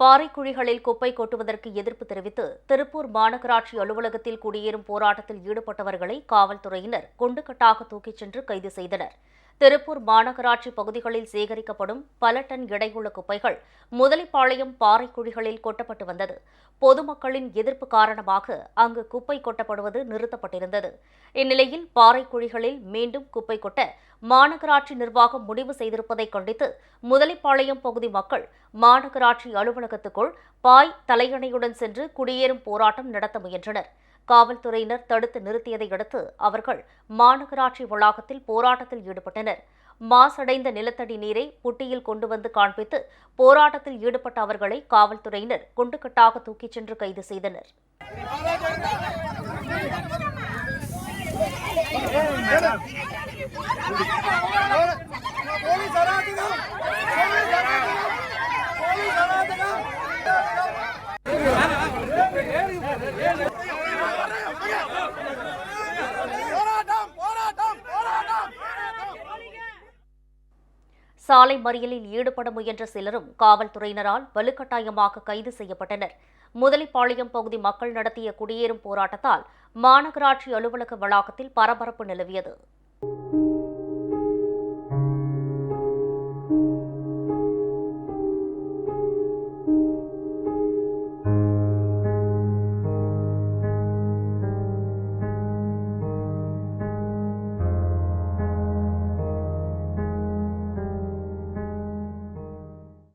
பாறைக்குழிகளில் குப்பை கொட்டுவதற்கு எதிர்ப்பு தெரிவித்து திருப்பூர் மாநகராட்சி அலுவலகத்தில் குடியேறும் போராட்டத்தில் ஈடுபட்டவர்களை காவல்துறையினர் குண்டுக்கட்டாக தூக்கிச் சென்று கைது செய்தனர். திருப்பூர் மாநகராட்சி பகுதிகளில் சேகரிக்கப்படும் பல டன் எடையுள்ள குப்பைகள் முதலிப்பாளையம் பாறைக்குழிகளில் கொட்டப்பட்டு வந்தது. பொதுமக்களின் எதிர்ப்பு காரணமாக அங்கு குப்பை கொட்டப்படுவது நிறுத்தப்பட்டிருந்தது. இந்நிலையில் பாறைக்குழிகளில் மீண்டும் குப்பை கொட்ட மாநகராட்சி நிர்வாகம் முடிவு செய்திருப்பதை கண்டித்து முதலிப்பாளையம் பகுதி மக்கள் மாநகராட்சி அலுவலகத்துக்குள் பாய் தலையணையுடன் சென்று குடியேறும் போராட்டம் நடத்த முயன்றனர். காவல்துறையினர் தடுத்து நிறுத்தியதை அடுத்து அவர்கள் மாநகராட்சி வளாகத்தில் போராட்டத்தில் ஈடுபட்டனர். மாசடைந்த நிலத்தடி நீரை புட்டியில் கொண்டு வந்து காண்பித்து போராட்டத்தில் ஈடுபட்ட அவர்களை காவல்துறையினர் குண்டுக்கட்டாக தூக்கிச் சென்று கைது செய்தனர். போலீஸ் போராட்டம் போராட்டம் போராட்டம் சாலை மறியலில் ஈடுபட முயன்ற சிலரும் காவல்துறையினரால் வலுக்கட்டாயமாக கைது செய்யப்பட்டனர். முதலிப்பாளையம் பகுதி மக்கள் நடத்திய குடியேறும் போராட்டத்தால் மாநகராட்சி அலுவலக வளாகத்தில் பரபரப்பு நிலவியது.